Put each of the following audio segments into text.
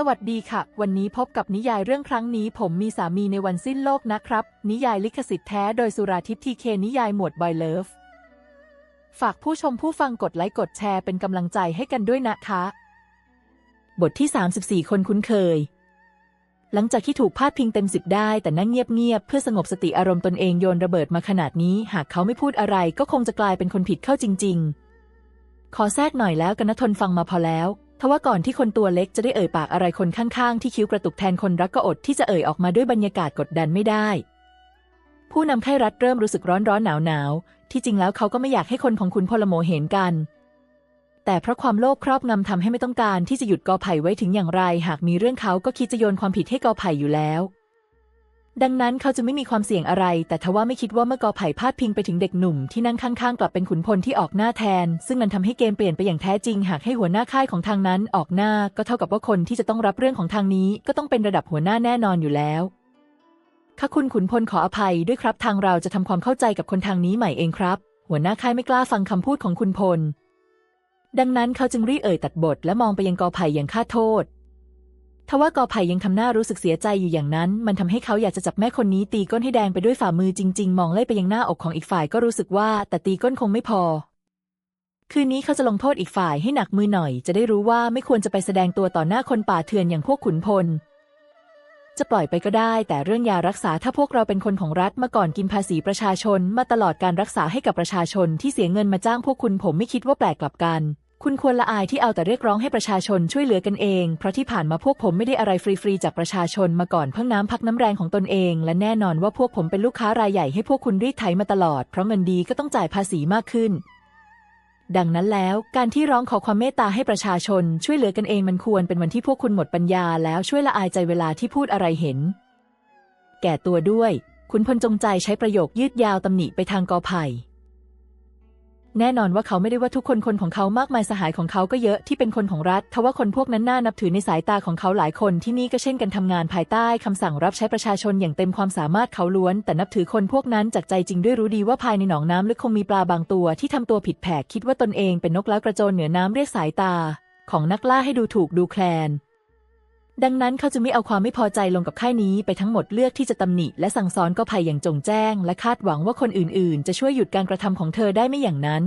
สวัสดีค่ะ วันนี้พบกับนิยายเรื่องครั้งนี้ ผมมีสามีในวันสิ้นโลกนะครับ นิยายลิขสิทธิ์แท้โดยสุราทิพย์ทีเคนิยายหมวดบอยเลิฟฝากผู้ชมผู้ฟังกดไลค์กดแชร์เป็นกำลังใจให้กันด้วยนะคะ บทที่ 34 คนคุ้นเคย หลังจากที่ถูกพาดพิงเต็มสิบได้แต่นั่งเงียบๆเพื่อสงบสติอารมณ์ตนเองโยนระเบิดมาขนาดนี้ หากเขาไม่พูดอะไรก็คงจะกลายเป็นคนผิดเข้าจริง ๆ ขอแทรกหน่อยแล้วกันนะทนฟังมาพอแล้ว ทว่าก่อนที่คนตัวเล็กจะได้เอ่ยปากอะไรคนข้างๆ ที่คิ้วกระตุกแทนคนรักก็อดที่จะเอ่ยออกมาด้วยบรรยากาศกดดันไม่ได้ ผู้นำไข้รัฐเริ่มรู้สึกร้อนร้อนหนาวหนาวๆที่จริงแล้วเขาก็ไม่อยากให้คนของคุณพลโมเห็นกัน แต่เพราะความโลภครอบงำทำให้ไม่ต้องการที่จะหยุดกอไผ่ไว้ถึงอย่างไร หากมีเรื่องเขาก็คิดจะโยนความผิดให้กอไผ่อยู่แล้ว ดังนั้นเขาจะไม่มีความเสี่ยงอะไร แต่ทว่าไม่คิดว่าเมื่อกอไผ่พาดพิงไปถึงเด็กหนุ่มที่นั่งข้างๆ กลับเป็นขุนพลที่ออกหน้าแทน ซึ่งมันทำให้เกมเปลี่ยนไปอย่างแท้จริง หากให้หัวหน้าค่ายของทางนั้นออกหน้า ก็เท่ากับว่าคนที่จะต้องรับเรื่องของทางนี้ ก็ต้องเป็นระดับหัวหน้าแน่นอนอยู่แล้วข้าคุณขุนพลขออภัยด้วยครับ ทางเราจะทำความเข้าใจกับคนทางนี้ใหม่เองครับ หัวหน้าค่ายไม่กล้าฟังคำพูดของคุณพล ดังนั้นเขาจึงรีเอ่ยตัดบทและมองไปยังกอไผ่อย่างฆ่าโทษ ทว่ากอไผ่ยังทำหน้ารู้สึกเสียใจอยู่อย่างนั้น มันทำให้เขาอยากจะจับแม่คนนี้ตีก้นให้แดงไปด้วยฝ่ามือจริง ๆ มองเล่ยไปยังหน้าอกของอีกฝ่ายก็รู้สึกว่า แต่ตีก้นคงไม่พอ คืนนี้เขาจะลงโทษอีกฝ่ายให้หนักมือหน่อย จะได้รู้ว่าไม่ควรจะไปแสดงตัวต่อหน้าคนป่าเถื่อนอย่างพวกขุนพล จะปล่อยไปก็ได้ แต่เรื่องยารักษาถ้าพวกเราเป็นคนของรัฐมาก่อนกินภาษีประชาชน มาตลอดการรักษาให้กับประชาชนที่เสียเงินมาจ้างพวกคุณผมไม่คิดว่าแปลกกลับกัน คุณควรละอายที่เอาแต่เรียกร้องให้ประชาชนช่วยเหลือกันเอง เพราะที่ผ่านมาพวกผมไม่ได้อะไรฟรีๆจากประชาชนมาก่อนเพิ่งน้ำพักน้ำแรงของตนเอง และแน่นอนว่าพวกผมเป็นลูกค้ารายใหญ่ให้พวกคุณรีดไถมาตลอด เพราะเงินดีก็ต้องจ่ายภาษีมากขึ้น ดังนั้นแล้วการที่ร้องขอความเมตตาให้ประชาชน ช่วยเหลือกันเองมันควรเป็นวันที่พวกคุณหมดปัญญา แล้วช่วยละอายใจเวลาที่พูดอะไรเห็น แก่ตัวด้วย คุณพลจงใจใช้ประโยคยืดยาวตำหนิไปทางกอไผ่ แน่นอนว่าเขาไม่ได้ว่าทุกคนคนของเขามากมายสหายของเขาก็เยอะที่เป็นคนของรัฐทว่าคนพวกนั้นน่านับถือในสายตาของเขาหลายคนที่นี่ก็เช่นกันทำงานภายใต้คำสั่งรับใช้ประชาชนอย่างเต็มความสามารถเขาล้วน แต่นับถือคนพวกนั้นจากใจจริงด้วยรู้ดีว่าภายในหนองน้ำลึกคงมีปลาบางตัว ที่ทำตัวผิดแผกคิดว่าตนเองเป็นนกแล้วกระโจนเหนือน้ำเรียกสายตา ของนักล่าให้ดูถูกดูแคลน ดังนั้นเขาจึงไม่เอาความไม่พอใจลงกับค่ายนี้ไปทั้งหมดเลือกที่จะตำหนิ และสั่งสอนก็ภัยอย่างจงแจ้ง และคาดหวังว่าคนอื่นๆ จะช่วยหยุดการกระทำของเธอได้ไม่อย่างนั้น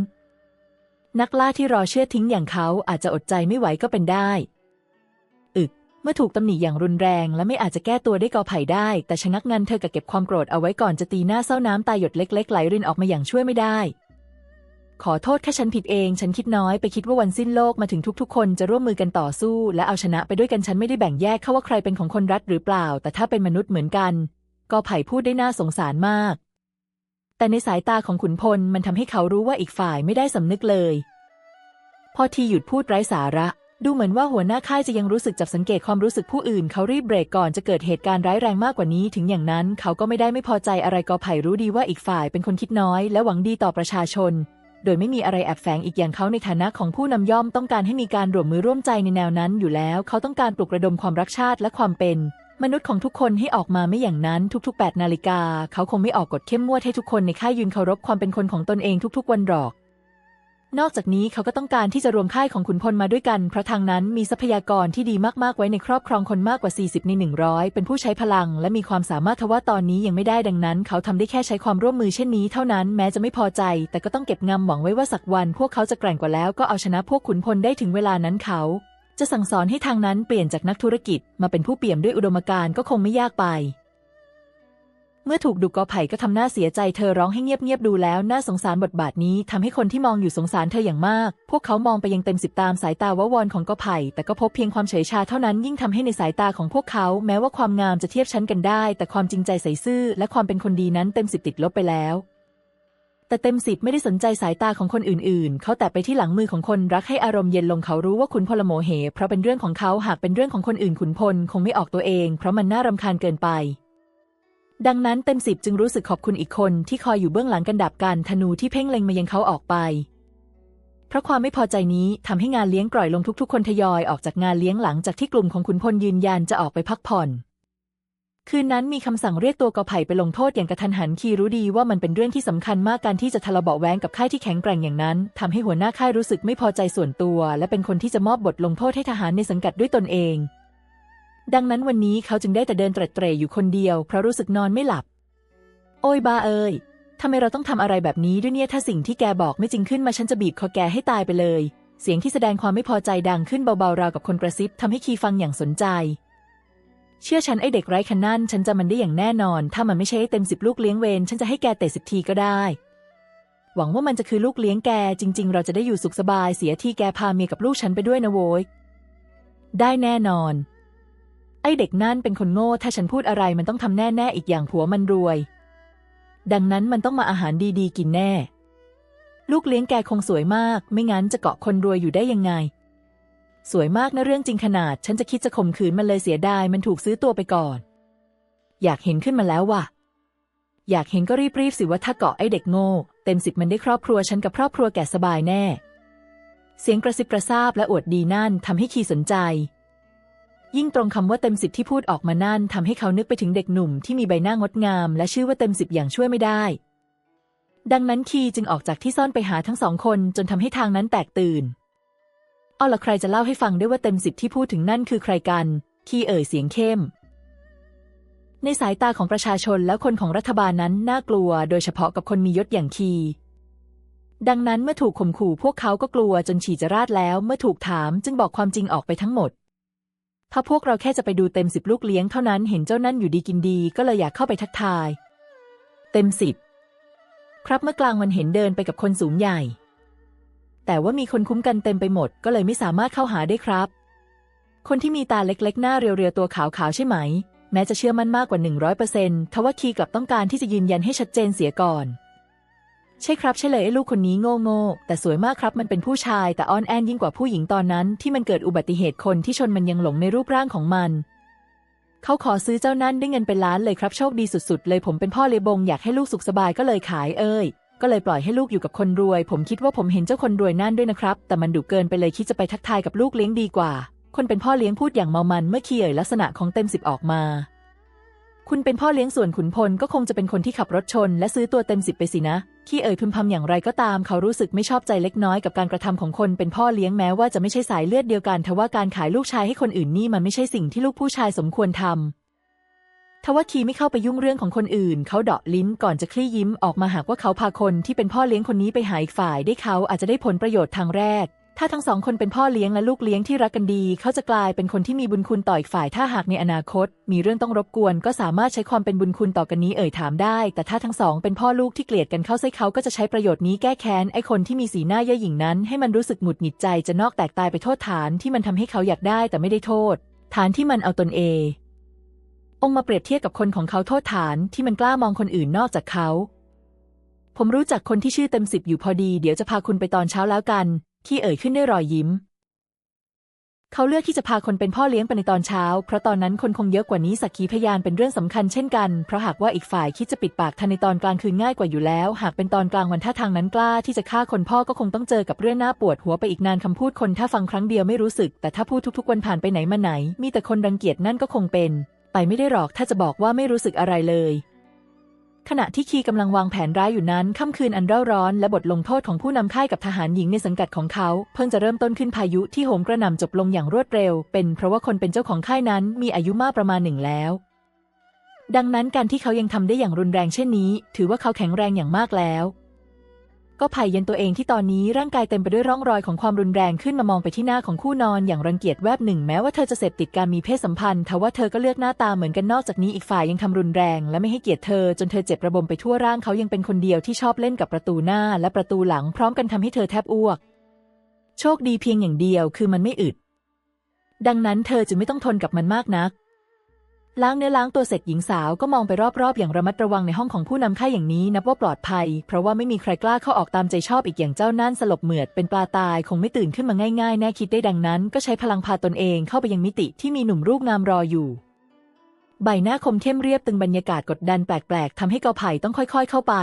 นักล่าที่รอเชื่อทิ้งอย่างเขาอาจจะอดใจไม่ไหวก็เป็นได้ อึก เมื่อถูกตำหนิอย่างรุนแรง และไม่อาจจะแก้ตัวได้กอไผ่ได้ แต่ชะงักงันเธอกับเก็บความโกรธเอาไว้ก่อนจะตีหน้าเศร้าน้ำตายหยดเล็ก ๆ ไหลรินออกมาอย่างช่วยไม่ได้ ขอโทษแค่ฉันผิดเอง ฉันคิดน้อยไปคิดว่าวันสิ้นโลกมาถึงทุกๆ คนจะร่วมมือกันต่อสู้ และเอาชนะไปด้วยกันฉันไม่ได้แบ่งแยกเข้าว่าใครเป็นของคนรัฐหรือเปล่า แต่ถ้าเป็นมนุษย์เหมือนกันกอไผ่พูดได้น่าสงสารมาก แต่ในสายตาของขุนพลมันทำให้เขารู้ว่าอีกฝ่ายไม่ได้สำนึกเลย พอทีหยุดพูดไร้สาระ ดูเหมือนว่าหัวหน้าค่ายจะยังรู้สึกจับสังเกตความรู้สึกผู้อื่น เขารีบเบรกก่อนจะเกิดเหตุการณ์ร้ายแรงมากกว่านี้ ถึงอย่างนั้น เขาก็ไม่ได้ไม่พอใจอะไรกอไผ่รู้ดีว่าอีกฝ่ายเป็นคนคิดน้อย และหวังดีต่อประชาชน โดยไม่มีอะไรแอบแฝงอีกอย่างเขาในฐานะของผู้นำย่อมต้องการให้มีการร่วมมือร่วมใจในแนวนั้นอยู่แล้ว เขาต้องการปลุกระดมความรักชาติและความเป็น มนุษย์ของทุกคนให้ออกมาไม่อย่างนั้นทุกๆ8นาฬิกา เขาคงไม่ออกกฎเข้มงวดให้ทุกคนในค่ายยืนเคารพความเป็นคนของตนเองทุกๆ วันหรอก นอกจากนี้เขาก็ต้องการที่จะรวมค่ายของขุนพลมาด้วยกัน เพราะทางนั้นมีทรัพยากรที่ดีมากๆไว้ในครอบครองคนมากกว่า 40 ใน 100 เป็นผู้ใช้พลัง และมีความสามารถทว่าตอนนี้ยังไม่ได้ดังนั้น เขาทำได้แค่ใช้ความร่วมมือเช่นนี้เท่านั้นแม้จะไม่พอใจ แต่ก็ต้องเก็บงำหวังไว้ว่าสักวัน พวกเขาจะแกร่งกว่าแล้วก็เอาชนะพวกขุนพลได้ถึงเวลานั้นเขา จะสั่งสอนให้ทางนั้นเปลี่ยนจากนักธุรกิจ มาเป็นผู้เปี่ยมด้วยอุดมการณ์ก็คงไม่ยากไป เมื่อถูกดุกอไผ่ก็ทำหน้าเสียใจเธอร้องให้เงียบๆดูแล้วน่าสงสารบทบาทนี้ทำให้คนที่มองอยู่สงสารเธออย่างมาก พวกเขามองไปยังเต็มสิบตามสายตาวาวอนของกอไผ่แต่ก็พบเพียงความเฉยชาเท่านั้นยิ่งทำให้ในสายตาของพวกเขา แม้ว่าความงามจะเทียบชั้นกันได้ แต่ความจริงใจใส่ซื่อ และความเป็นคนดีนั้นเต็มสิบติดลบไปแล้วแต่เต็มสิบไม่ได้สนใจสายตาของคนอื่นๆ เขาแตะไปที่หลังมือของคนรักให้อารมณ์เย็นลงเขารู้ว่าขุนพลโมเห เพราะเป็นเรื่องของเขาหากเป็นเรื่องของคนอื่นขุนพลคงไม่ออกตัวเอง เพราะมันน่ารำคาญเกินไป ดังนั้นเต็มสิบจึงรู้สึกขอบคุณอีกคนที่คอยอยู่เบื้องหลังกันดับการธนูที่เพ่งเล็งมายังเขาออกไป เพราะความไม่พอใจนี้ทำให้งานเลี้ยงกล่อยลงทุกๆ คนทยอยออกจากงานเลี้ยงหลังจากที่กลุ่มของขุนพลยืนยันจะออกไปพักผ่อน คืนนั้นมีคำสั่งเรียกตัวกอไผ่ไปลงโทษอย่างกระทันหันคีรู้ดีว่ามันเป็นเรื่องที่สำคัญมากการที่จะทะเลาะเบาแว้งกับค่ายที่แข็งแกร่งอย่างนั้นทำให้หัวหน้าค่ายรู้สึกไม่พอใจส่วนตัว และเป็นคนที่จะมอบบทลงโทษให้ทหารในสังกัดด้วยตนเอง ดังนั้นวันนี้เขาจึงได้แต่เดินเตร็ดเตร่อยู่คนเดียวเพราะรู้สึกนอนไม่หลับ โอ้ยบาเอ้ยทำไมเราต้องทำอะไรแบบนี้ด้วยเนี่ยถ้าสิ่งที่แกบอกไม่จริงขึ้นมาฉันจะบีบคอแกให้ตายไปเลย เสียงที่แสดงความไม่พอใจดังขึ้นเบาๆราวกับคนกระซิบทำให้คีฟังอย่างสนใจ เชื่อฉันไอเด็กไร้คันนั่นฉันจะมันได้อย่างแน่นอน ถ้ามันไม่ใช่เต็มสิบลูกเลี้ยงเวรฉันจะให้แกเตะสิบทีก็ได้ หวังว่ามันจะคือลูกเลี้ยงแกจริง ๆ เราจะได้อยู่สุขสบายเสียที่แกพาเมียกับลูกฉันไปด้วยนะโว้ยได้แน่นอน ไอเด็กนั่นเป็นคนโง่ ถ้าฉันพูดอะไรมันต้องทำแน่ๆอีกอย่างผัวมันรวย ดังนั้นมันต้องมาอาหารดีๆ กินแน่ ลูกเลี้ยงแกคงสวยมาก ไม่งั้นจะเกาะคนรวยอยู่ได้ยังไง สวยมากนะเรื่องจริงขนาด ฉันจะคิดจะข่มขืนมันเลยเสียดายมันถูกซื้อตัวไปก่อน อยากเห็นขึ้นมาแล้วว่ะ อยากเห็นก็รีบๆสิว่าถ้าเกาะไอเด็กโง่ เต็มสิบมันได้ครอบครัวฉันกับครอบครัวแกสบายแน่ เสียงกระซิบกระซาบและอวดดีนั่นทำให้คีสนใจ ยิ่งตรงคำว่าเต็มสิบที่พูดออกมานั่นทำให้เขานึกไปถึงเด็กหนุ่มที่มีใบหน้างดงาม และชื่อว่าเต็มสิบอย่างช่วยไม่ได้ ดังนั้นคีจึงออกจากที่ซ่อนไปหาทั้งสองคนจนทำให้ทางนั้นแตกตื่นเอาละใครจะเล่าให้ฟังได้ว่าเต็มสิบที่พูดถึงนั่นคือใครกัน คีเอ่ยเสียงเข้ม ในสายตาของประชาชนและคนของรัฐบาลนั้นน่ากลัว โดยเฉพาะกับคนมียศอย่างคีดังนั้นเมื่อถูกข่มขู่พวกเขาก็กลัวจนฉี่จะราดแล้ว เมื่อถูกถามจึงบอกความจริงออกไปทั้งหมด ถ้าพวกเราแค่จะไปดูเต็มสิบลูกเลี้ยงเท่านั้นเห็นเจ้านั่นอยู่ดีกินดีก็เลยอยากเข้าไปทักทาย เต็มสิบครับเมื่อกลางวันเห็นเดินไปกับคนสูงใหญ่ แต่ว่ามีคนคุ้มกันเต็มไปหมด ก็เลยไม่สามารถเข้าหาได้ครับ คนที่มีตาเล็กๆ หน้าเรียวๆตัวขาวๆใช่ไหม แม้จะเชื่อมั่นมากกว่า 100%ทว่าคีกลับต้องการที่จะยืนยันให้ชัดเจนเสียก่อน ใช่ครับใช่เลยไอ้ลูกคนนี้โง่โง่ๆแต่สวยมากครับมันเป็นผู้ชายแต่อ้อนแอนยิ่งกว่าผู้หญิงตอนนั้น ที่มันเกิดอุบัติเหตุคนที่ชนมันยังหลงในรูปร่างของมัน เขาขอซื้อเจ้านั่นได้เงินเป็นล้านเลยครับโชคดีสุดๆ เลยผมเป็นพ่อเลยบงอยากให้ลูกสุขสบายก็เลยขายเอ้ยก็เลยปล่อยให้ลูกอยู่กับคนรวย ผมคิดว่าผมเห็นเจ้าคนรวยนั่นด้วยนะครับ แต่มันดุเกินไปเลยคิดจะไปทักทายกับลูกเลี้ยงดีกว่า คนเป็นพ่อเลี้ยงพูดอย่างเมามันเมื่อคีเอ่ยลักษณะของเต็มสิบออกมา คุณเป็นพ่อเลี้ยงส่วนขุนพลก็คงจะเป็นคนที่ขับรถชน และซื้อตัวเต็มสิบไปสินะ ขี้เอ่ยพึมพำอย่างไรก็ตามเขารู้สึกไม่ชอบใจเล็กน้อยกับการกระทำของคนเป็นพ่อเลี้ยงแม้ว่าจะไม่ใช่สายเลือดเดียวกันทว่าการขายลูกชายให้คนอื่นนี่มันไม่ใช่สิ่งที่ลูกผู้ชายสมควรทำทว่าคีไม่เข้าไปยุ่งเรื่องของคนอื่น เขาเดาะลิ้นก่อนจะคลี่ยิ้มออกมาหากว่าเขาพาคนที่เป็นพ่อเลี้ยงคนนี้ไปหาอีกฝ่ายได้เขาอาจจะได้ผลประโยชน์ทางแรก ถ้าทั้งสองคนเป็นพ่อเลี้ยงและลูกเลี้ยงที่รักกันดี เขาจะกลายเป็นคนที่มีบุญคุณต่ออีกฝ่าย ถ้าหากในอนาคต มีเรื่องต้องรบกวน ก็สามารถใช้ความเป็นบุญคุณต่อกันนี้เอ่ยถามได้ แต่ถ้าทั้งสองเป็นพ่อลูกที่เกลียดกันเข้าใส่เขาก็จะใช้ประโยชน์นี้แก้แค้นไอ้คนที่มีสีหน้าเย่อหยิ่งนั้น ให้มันรู้สึกหงุดหงิดใจจะนอกแตกตายไปโทษฐานที่มันทำให้เขาอยากได้ แต่ไม่ได้โทษ ฐานที่มันเอาตนเององมาเปรียบเทียบกับคนของเขาโทษฐานที่มันกล้ามองคนอื่นนอกจากเขา ผมรู้จักคนที่ชื่อเต็มสิบอยู่พอดี เดี๋ยวจะพาคุณไปตอนเช้าแล้วกัน ที่เอ่ยขึ้นด้วยรอยยิ้ม เขาเลือกที่จะพาคนเป็นพ่อเลี้ยงไปในตอนเช้า เพราะตอนนั้นคนคงเยอะกว่านี้สักขีพยานเป็นเรื่องสำคัญเช่นกัน เพราะหากว่าอีกฝ่ายคิดจะปิดปากทันในตอนกลางคืนง่ายกว่าอยู่แล้ว หากเป็นตอนกลางวันถ้าทางนั้นกล้าที่จะฆ่าคนพ่อก็คงต้องเจอกับเรื่องน่าปวดหัวไปอีกนานคำพูดคนถ้าฟังครั้งเดียวไม่รู้สึก แต่ถ้าพูดทุกๆวันผ่านไปไหนมาไหน มีแต่คนรังเกียจนั่นก็คงเป็น ไปไม่ได้หรอกถ้าจะบอกว่าไม่รู้สึกอะไรเลย ขณะที่คีกำลังวางแผนร้ายอยู่นั้น ค่ำคืนอันเร่าร้อนและบทลงโทษของผู้นำค่ายกับทหารหญิงในสังกัดของเขา เพิ่งจะเริ่มต้นขึ้นพายุที่โหมกระหน่ำจบลงอย่างรวดเร็ว เป็นเพราะว่าคนเป็นเจ้าของค่ายนั้นมีอายุมากประมาณหนึ่งแล้ว ดังนั้นการที่เขายังทำได้อย่างรุนแรงเช่นนี้ ถือว่าเขาแข็งแรงอย่างมากแล้ว ก็ภัยเย็นตัวเองที่ตอนนี้ร่างกายเต็มไปด้วยร่องรอยของความรุนแรงขึ้นมามองไปที่หน้าของคู่นอนอย่างรังเกียจแวบหนึ่งแม้ว่าเธอจะเสพติดการมีเพศสัมพันธ์ทว่าเธอก็เลือกหน้าตาเหมือนกันนอกจากนี้อีกฝ่ายยังทำรุนแรง และไม่ให้เกียรติเธอจนเธอเจ็บระบมไปทั่วร่างเขายังเป็นคนเดียวที่ชอบเล่นกับประตูหน้าและประตูหลังพร้อมกันทำให้เธอแทบอ้วก โชคดีเพียงอย่างเดียวคือมันไม่อึดดังนั้นเธอจึงไม่ต้องทนกับมันมากนัก ล้างเนื้อล้างตัวเสร็จหญิงสาวก็มองไปรอบๆ อย่างระมัดระวังในห้องของผู้นำค่ายอย่างนี้นับว่าปลอดภัย เพราะว่าไม่มีใครกล้าเข้าออกตามใจชอบอีกอย่างเจ้านั่นสลบเหมือดเป็นปลาตายคงไม่ตื่นขึ้นมาง่ายๆ แน่คิดได้ดังนั้น ก็ใช้พลังพาตนเองเข้าไปยังมิติที่มีหนุ่มรูปงามรออยู่ ใบหน้าคมเข้มเรียบตึงบรรยากาศกดดันแปลกๆทำให้เกาไผ่ต้องค่อย ๆ เข้าไป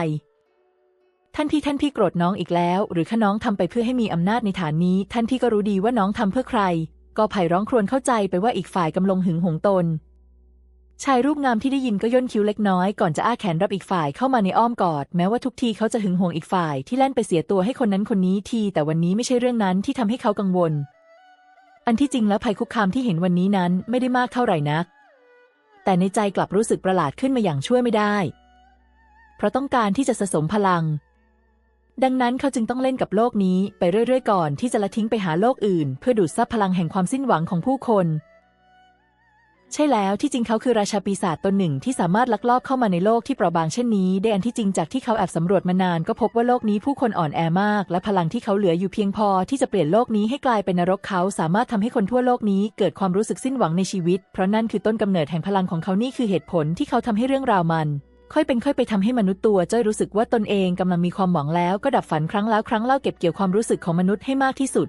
ท่านพี่ท่านพี่โกรธน้องอีกแล้ว หรือข้าน้องทำไปเพื่อให้มีอำนาจในฐานนี้ ท่านพี่ก็รู้ดีว่าน้องทำเพื่อใครกอไผ่ร้องครวญเข้าใจไปว่าอีกฝ่ายกำลังหึงหวงตน ชายรูปงามที่ได้ยินก็ย่นคิ้วเล็กน้อยก่อนจะอ้าแขนรับอีกฝ่ายเข้ามาในอ้อมกอด แม้ว่าทุกทีเขาจะหึงหวงอีกฝ่ายที่แล่นไปเสียตัวให้คนนั้นคนนี้ที แต่วันนี้ไม่ใช่เรื่องนั้นที่ทำให้เขากังวล อันที่จริงแล้วภัยคุกคามที่เห็นวันนี้นั้นไม่ได้มากเท่าไหร่นัก แต่ในใจกลับรู้สึกประหลาดขึ้นมาอย่างช่วยไม่ได้ เพราะต้องการที่จะสะสมพลัง ดังนั้นเขาจึงต้องเล่นกับโลกนี้ไปเรื่อยๆ ก่อนที่จะละทิ้งไปหาโลกอื่น เพื่อดูดซับพลังแห่งความสิ้นหวังของผู้คน ใช่แล้วที่จริงเขาคือราชาปีศาจตนหนึ่งที่สามารถลักลอบเข้ามาในโลกที่เปราะบางเช่นนี้ ได้อันที่จริงจากที่เขาแอบสำรวจมานานก็พบว่าโลกนี้ผู้คนอ่อนแอมาก และพลังที่เขาเหลืออยู่เพียงพอที่จะเปลี่ยนโลกนี้ให้กลายเป็นนรกเขาสามารถทำให้คนทั่วโลกนี้เกิดความรู้สึกสิ้นหวังในชีวิต เพราะนั่นคือต้นกำเนิดแห่งพลังของเขานี่คือเหตุผลที่เขาทำให้เรื่องราวมันค่อยเป็นค่อยไปทำให้มนุษย์ตัวจ้อยรู้สึกว่าตนเองกำลังมีความหวังแล้วก็ดับฝันครั้งแล้วครั้งเล่าเก็บเกี่ยวความรู้สึกของมนุษย์ให้มากที่สุด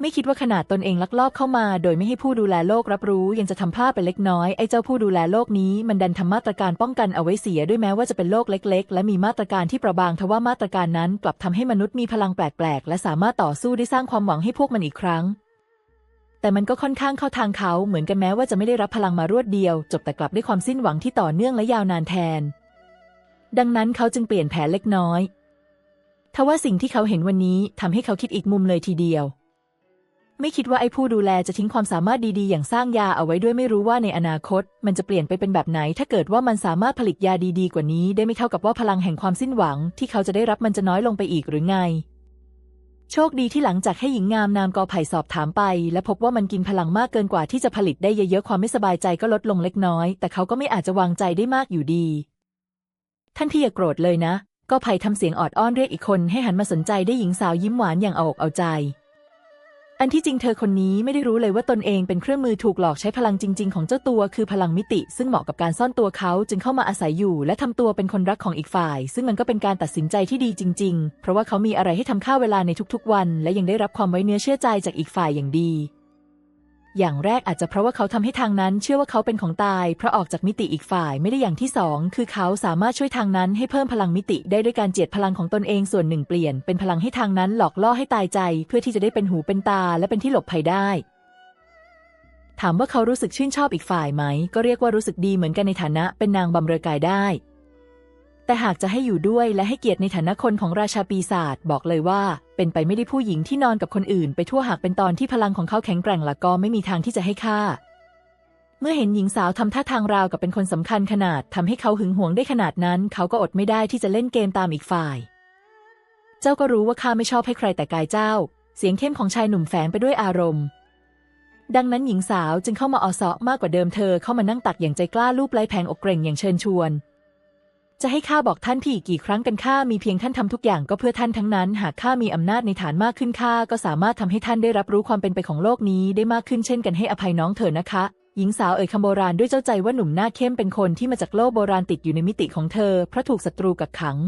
ไม่คิดว่าขนาดตนเองลักลอบเข้ามา โดยไม่ให้ผู้ดูแลโลกรับรู้ ยังจะทำพลาดไปเล็กน้อย ไอ้เจ้าผู้ดูแลโลกนี้มันดันทำมาตรการป้องกันเอาไว้เสียด้วยแม้ว่าจะเป็นโลกเล็ก ๆ และมีมาตรการที่ประบางทว่ามาตรการนั้นกลับทำให้มนุษย์มีพลังแปลกๆ และสามารถต่อสู้ได้สร้างความหวังให้พวกมันอีกครั้ง แต่มันก็ค่อนข้างเข้าทางเขาเหมือนกันแม้ว่าจะไม่ได้รับพลังมารวดเดียว จบแต่กลับได้ความสิ้นหวังที่ต่อเนื่องและยาวนานแทน ดังนั้นเขาจึงเปลี่ยนแผนเล็กน้อยทว่าสิ่งที่เขาเห็นวันนี้ทำให้เขาคิดอีกมุมเลยทีเดียว ไม่คิดว่าไอ้ผู้ดูแลจะทิ้งความสามารถดีๆ อย่างสร้างยาเอาไว้ด้วยไม่รู้ว่าในอนาคต มันจะเปลี่ยนไปเป็นแบบไหน ถ้าเกิดว่ามันสามารถผลิตยาดีๆ กว่านี้ ได้ไม่เท่ากับว่าพลังแห่งความสิ้นหวัง ที่เขาจะได้รับมันจะน้อยลงไปอีกหรือไง โชคดีที่หลังจากให้หญิงงามนามกอไผ่สอบถามไป และพบว่ามันกินพลังมากเกินกว่าที่จะผลิตได้เยอะๆความไม่สบายใจก็ลดลงเล็กน้อย แต่เขาก็ไม่อาจจะวางใจได้มากอยู่ดี ท่านพี่อย่าโกรธเลยนะ ก็ไผ่ทำเสียงออดอ้อนเรียกอีกคนให้หันมาสนใจได้หญิงสาวยิ้มหวานอย่างเอาอกเอาใจ อันที่จริงเธอคนนี้ไม่ได้รู้เลยว่าตนเองเป็นเครื่องมือถูกหลอกใช้พลังจริง ๆ ของเจ้าตัวคือพลังมิติ ซึ่งเหมาะกับการซ่อนตัวเขาจึงเข้ามาอาศัยอยู่ และทำตัวเป็นคนรักของอีกฝ่าย ซึ่งมันก็เป็นการตัดสินใจที่ดีจริง ๆ เพราะว่าเขามีอะไรให้ทำค่าเวลาในทุกๆวัน และยังได้รับความไว้เนื้อเชื่อใจจากอีกฝ่ายอย่างดี อย่างแรกอาจจะเพราะว่าเขาทำให้ทางนั้นเชื่อว่าเขาเป็นของตาย เพราะออกจากมิติอีกฝ่ายไม่ได้อย่างที่สองคือเขาสามารถช่วยทางนั้นให้เพิ่มพลังมิติได้ด้วยการเจียดพลังของตนเองส่วนหนึ่งเปลี่ยน เป็นพลังให้ทางนั้นหลอกล่อให้ตายใจ เพื่อที่จะได้เป็นหูเป็นตาและเป็นที่หลบภัยได้ ถามว่าเขารู้สึกชื่นชอบอีกฝ่ายไหม ก็เรียกว่ารู้สึกดีเหมือนกันในฐานะเป็นนางบำเรอกายได้ แต่หากจะให้อยู่ด้วยและให้เกียรติในฐานะคนของราชาปีศาจบอกเลยว่า เป็นไปไม่ได้ผู้หญิงที่นอนกับคนอื่น ไปทั่วหากเป็นตอนที่พลังของเขาแข็งแกร่งละก็ไม่มีทางที่จะให้ค่า เมื่อเห็นหญิงสาวทำท่าทางราวกับเป็นคนสำคัญขนาดทำให้เขาหึงหวงได้ขนาดนั้น เขาก็อดไม่ได้ที่จะเล่นเกมตามอีกฝ่าย เจ้าก็รู้ว่าข้าไม่ชอบให้ใครแต่กายเจ้า เสียงเข้มของชายหนุ่มแฝงไปด้วยอารมณ์ดังนั้นหญิงสาวจึงเข้ามาออซอมากกว่าเดิมเธอเข้ามานั่งตักอย่างใจกล้าลูบไล้แผงอกเกรงอย่างเชิญชวน จะให้ข้าบอกท่านพี่อีกกี่ครั้งกันข้ามีเพียงท่านทำทุกอย่างก็เพื่อท่านทั้งนั้น หากข้ามีอำนาจในฐานมากขึ้นข้าก็สามารถทำให้ท่านได้รับรู้ความเป็นไปของโลกนี้ได้มากขึ้นเช่นกันให้อภัยน้องเถอะนะคะ หญิงสาวเอ่ยคำโบราณด้วยเจ้าใจว่าหนุ่มหน้าเข้มเป็นคนที่มาจากโลกโบราณติดอยู่ในมิติของเธอเพราะถูกศัตรูกักขัง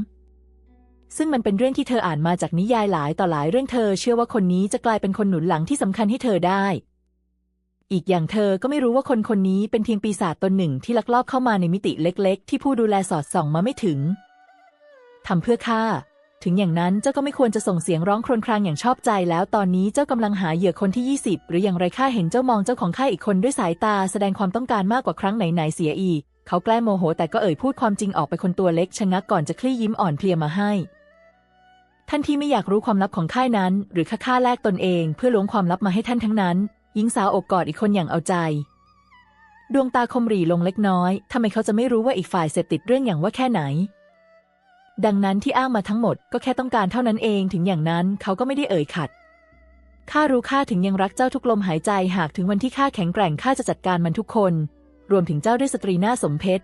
ซึ่งมันเป็นเรื่องที่เธออ่านมาจากนิยายหลายต่อหลายเรื่องเธอ เชื่อว่าคนนี้จะกลายเป็นคนหนุนหลังที่สำคัญให้เธอได้ อีกอย่างเธอก็ไม่รู้ว่าคนคนนี้เป็นเพียงปีศาจตนหนึ่งที่ลักลอบเข้ามาในมิติเล็กๆ ที่ผู้ดูแลสอดส่องมาไม่ถึงทำเพื่อข้าถึงอย่างนั้นเจ้าก็ไม่ควรจะส่งเสียงร้องครวญครางอย่างชอบใจแล้วตอนนี้เจ้ากำลังหาเหยื่อคนที่ 20 หรืออย่างไรข้าเห็นเจ้ามองเจ้าของข้าอีกคนด้วยสายตาแสดงความต้องการมากกว่าครั้งไหนๆเสียอีก เขาแกล้โมโห แต่ก็เอ่ยพูดความจริงออกไปคนตัวเล็กชะงักก่อนจะคลี่ยิ้มอ่อนเพลียมาให้ท่านที่ไม่อยากรู้ความลับของข้านั้น หรือข้าข้าแลกตนเอง เพื่อล้วงความลับมาให้ท่านทั้งนั้น หญิงสาวอกกอดอีกคนอย่างเอาใจ ดวงตาคมหรีลงเล็กน้อยทำไมเขาจะไม่รู้ว่าอีกฝ่ายเสพติดเรื่องอย่างว่าแค่ไหน ดังนั้นที่อ้างมาทั้งหมดก็แค่ต้องการเท่านั้นเองถึงอย่างนั้นเขาก็ไม่ได้เอ่ยขัดข้ารู้ข้าถึงยังรักเจ้าทุกลมหายใจหากถึงวันที่ข้าแข็งแกร่งข้าจะจัดการมันทุกคน รวมถึงเจ้าด้วยสตรีหน้าสมเพช